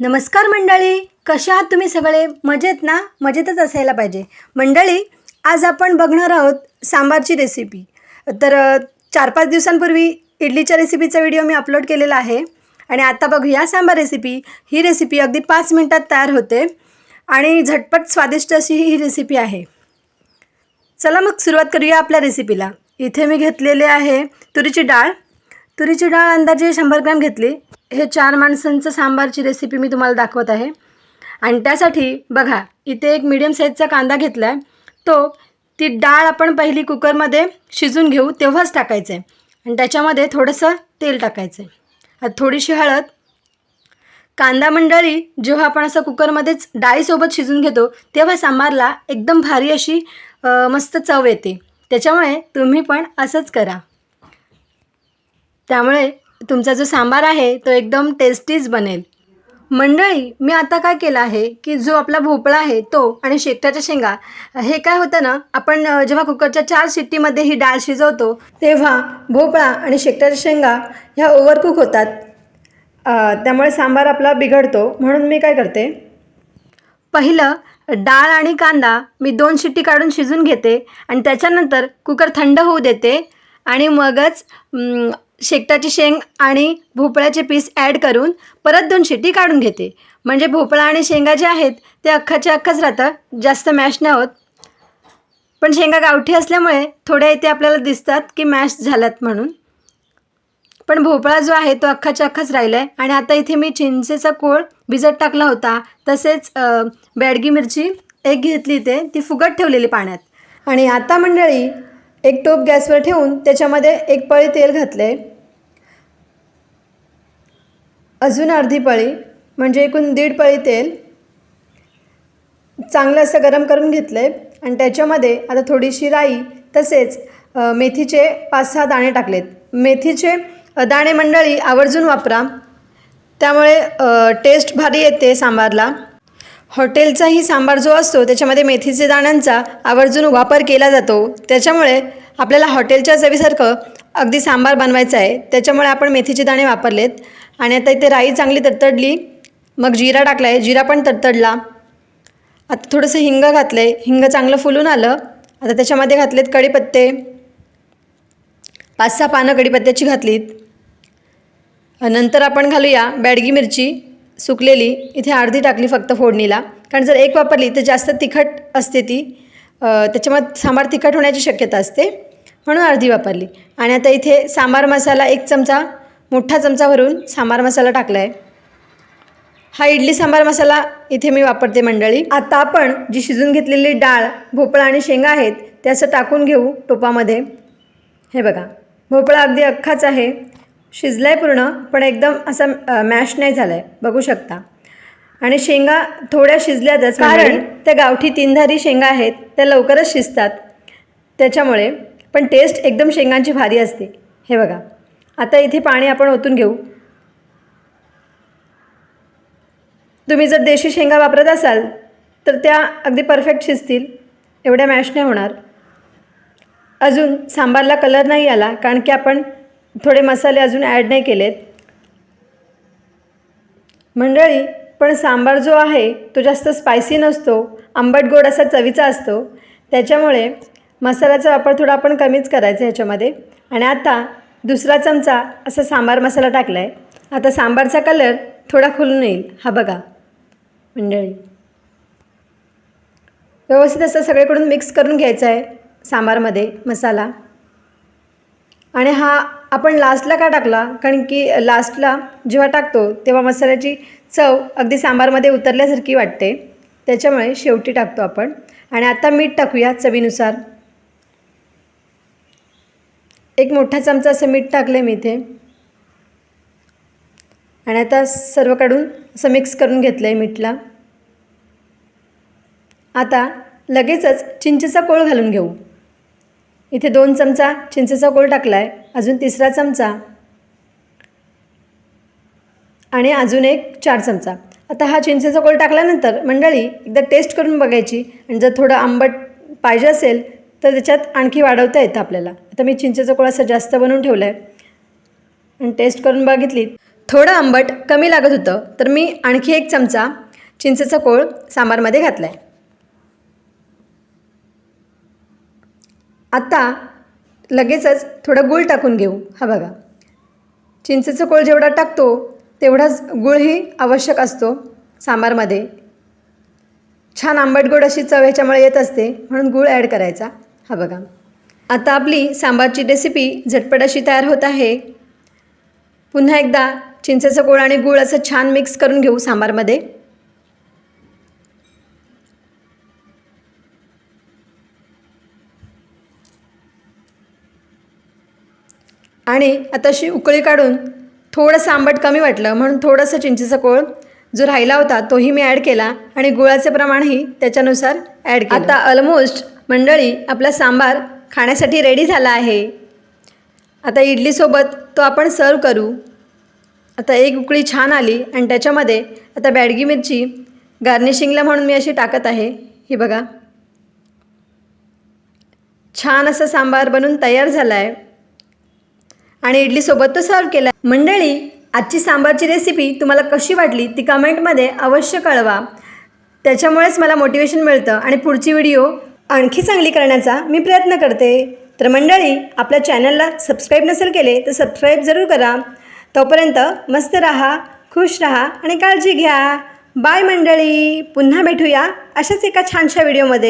नमस्कार मंडळी कशा आहात तुम्ही सगळे? मजेत ना? मजेतच असायला पाहिजे. मंडळी आज आपण बघणार आहोत सांबारची रेसिपी तर चार पाच दिवसांपूर्वी इडलीच्या रेसिपीचा व्हिडिओ मी अपलोड केलेला आहे. आणि आता बघूया सांबार रेसिपी ही रेसिपी अगदी पाच मिनटात तयार होते. आणि झटपट स्वादिष्ट अशी ही रेसिपी आहे. चला मग सुरुवात करूया आपल्या रेसिपीला इथे मी घेतलेले आहे तुरीची डाळ. तुरीची डाळ अंदाजे शंभर ग्रॅम घेतली. हे चार माणसांचं सांबारची रेसिपी मी तुम्हाला दाखवत आहे. आणि त्यासाठी बघा इथे एक मिडियम साईजचा कांदा घेतला आहे तो ती डाळ आपण पहिली कुकरमध्ये शिजून घेऊ तेव्हाच टाकायचं आहे आणि त्याच्यामध्ये थोडंसं तेल टाकायचं आहे आता थोडीशी हळद. कांदा मंडळी जेव्हा आपण असं कुकरमध्येच डाळीसोबत शिजून घेतो तेव्हा सांबारला एकदम भारी अशी मस्त चव येते. त्याच्यामुळे तुम्ही पण असंच करा. त्यामुळे तुमचा जो सांबार आहे तो एकदम टेस्टीच बनेल. मंडळी मी आता काय केलं आहे की जो आपला भोपळा आहे तो आणि शेकटाच्या शेंगा हे काय होतं ना आपण जेव्हा कुकरच्या चार शिट्टीमध्ये ही डाळ शिजवतो तेव्हा भोपळा आणि शेकटाच्या शेंगा ह्या ओव्हरकुक होतात. त्यामुळे सांबार आपला बिघडतो. म्हणून मी काय करते? पहिलं डाळ आणि कांदा मी दोन शिट्टी काढून शिजून घेते आणि त्याच्यानंतर कुकर थंड होऊ देते आणि मगच शेकटाची शेंग आणि भोपळ्याचे पीस ॲड करून परत दोन शिटी काढून घेते. म्हणजे भोपळा आणि शेंगा जे आहेत ते अख्खाच्या अख्खाच राहतं जास्त मॅश नाही होत. पण शेंगा गावठी असल्यामुळे थोड्या इथे आपल्याला दिसतात की मॅश झाल्यात म्हणून. पण भोपळा जो आहे तो अख्खाच्या अख्खाच राहिला आहे आणि आता इथे मी चिंचेचा कोळ भिजत टाकला होता. तसेच बॅडगी मिरची एक घेतली ते ती फुगत ठेवलेली पाण्यात. आणि आता मंडळी एक टोप गॅसवर ठेवून त्याच्यामध्ये एक पळी तेल घातले. अजून अर्धी पळी म्हणजे एकूण दीड पळी तेल. चांगलं असं गरम करून घेतलं आहे आणि त्याच्यामध्ये आता थोडीशी राई तसेच मेथीचे पाच सहा दाणे टाकलेत. मेथीचे दाणे मंडळी आवर्जून वापरा. त्यामुळे टेस्ट भारी येते सांबारला. हॉटेलचाही सांबार जो असतो त्याच्यामध्ये मेथीचे दाण्यांचा आवर्जून वापर केला जातो. त्याच्यामुळे आपल्याला हॉटेलच्या चवीसारखं अगदी सांबार बनवायचं आहे. त्याच्यामुळे आपण मेथीचे दाणे वापरलेत. आणि आता इथे राई चांगली तडतडली. मग जिरा टाकला आहे जिरा पण तडतडला. आता थोडंसं हिंग घातलं आहे हिंग चांगलं फुलून आलं. आता त्याच्यामध्ये घातलेत कढीपत्ते. पाच सहा पानं कढीपत्त्याची घातलीत. नंतर आपण घालूया बॅडगी मिरची. सुकलेली इथे अर्धी टाकली फक्त फोडणीला. कारण जर एक वापरली तर जास्त तिखट असते ती. त्याच्यामुळे त्याच्यामध्ये सांबार तिखट होण्याची शक्यता असते. म्हणून अर्धी वापरली. आणि आता इथे सांबार मसाला एक चमचा मोठा चमचा भरून सांबार मसाला टाकला आहे हा इडली सांबार मसाला इथे मी वापरते मंडळी. आता आपण जी शिजून घेतलेली डाळ भोपळा आणि शेंगा आहेत ते असं टाकून घेऊ टोपामध्ये. हे बघा भोपळा अगदी अख्खाच आहे. शिजला आहे पूर्ण पण एकदम असा मॅश नाही झाला आहे बघू शकता. आणि शेंगा थोड्या शिजल्यातच कारण? त्या गावठी तीनधारी शेंगा आहेत त्या लवकरच शिजतात. त्याच्यामुळे पण टेस्ट एकदम शेंगांची भारी असते. हे बघा. आता इथे पाणी आपण ओतून घेऊ. तुम्ही जर देशी शेंगा वापरत असाल तर त्या अगदी परफेक्ट शिजतील. एवढ्या मॅश नाही होणार. अजून सांबारला कलर नाही आला कारण की आपण थोडे मसाले अजून ॲड नाही केलेत. मंडळी पण सांबार जो आहे तो जास्त स्पायसी नसतो. आंबट गोड असा चवीचा असतो. त्याच्यामुळे मसाल्याचा वापर थोडा आपण कमीच करायचा ह्याच्यामध्ये. आणि आता दुसरा चमचा असा सांबार मसाला टाकला आहे आता सांबारचा कलर थोडा खुलून येईल. हा बघा. मंडळी. व्यवस्थित असं सगळीकडून मिक्स करून घ्यायचा आहे सांबारमध्ये मसाला. आणि हा आपण लास्टला का टाकला? कारण की लास्टला जेव्हा टाकतो तेव्हा मसाल्याची चव अगदी सांबारमध्ये उतरल्यासारखी वाटते. त्याच्यामुळे शेवटी टाकतो आपण. आणि आता मीठ टाकूया चवीनुसार. एक मोठा चमचा असं मीठ टाकलं आहे मी इथे. आणि आता सर्व काढून असं मिक्स करून घेतलं आहे मीठला. आता लगेचच चिंचेचा कोळ घालून घेऊ. इथे दोन चमचा चिंचेचा कोळ टाकला आहे अजून तिसरा चमचा. आणि अजून एक चार चमचा. आता हा चिंचेचा कोळ टाकल्यानंतर मंडळी एकदा टेस्ट करून बघायची. आणि जर थोडं आंबट पाहिजे असेल तर त्याच्यात आणखी वाढवता येतं आपल्याला. आता मी चिंचेचा कोळ असं जास्त बनवून ठेवला आहे आणि टेस्ट करून बघितली. थोडं आंबट कमी लागत होतं तर मी आणखी एक चमचा चिंचेचा कोळ सांबारमध्ये घातला आहे आता लगेचच थोडं गूळ टाकून घेऊ. हा बघा. चिंचेचं कोळ जेवढा टाकतो तेवढाच गूळही आवश्यक असतो सांबारमध्ये. छान आंबट गोड अशी चव ह्याच्यामुळे येत असते म्हणून गूळ ॲड करायचा. हा बघा. आता आपली सांबारची रेसिपी झटपट अशी तयार होत आहे. पुन्हा एकदा चिंचेचं गोळ आणि गूळ असं छान मिक्स करून घेऊ सांबारमध्ये. आणि आता अशी उकळी काढून थोडंसं आंबट कमी वाटलं म्हणून थोडंसं चिंचेचा कोळ जो राहिला होता तोही मी ॲड केला आणि गुळाचे प्रमाणही त्याच्यानुसार ॲड केलं. आता ऑलमोस्ट मंडळी आपला सांबार खाण्यासाठी रेडी झाला आहे. आता इडलीसोबत तो आपण सर्व करू. आता एक उकळी छान आली आणि त्याच्यामध्ये आता बॅडगी मिरची गार्निशिंगला म्हणून मी अशी टाकत आहे. ही बघा. छान असं सांबार बनून तयार झाला आहे आणि इडलीसोबत तो सर्व केला. मंडळी आजची सांबारची रेसिपी तुम्हाला कशी वाटली ती कमेंटमध्ये अवश्य कळवा. त्याच्यामुळेच मला मोटिवेशन मिळतं आणि पुढची व्हिडिओ आणखी चांगली करण्याचा मी प्रयत्न करते. तर मंडळी आपल्या चॅनलला सबस्क्राईब नसेल केले तर सबस्क्राईब जरूर करा. तोपर्यंत मस्त राहा खुश राहा आणि काळजी घ्या. बाय मंडळी. पुन्हा भेटूया अशाच एका छानशा व्हिडिओमध्ये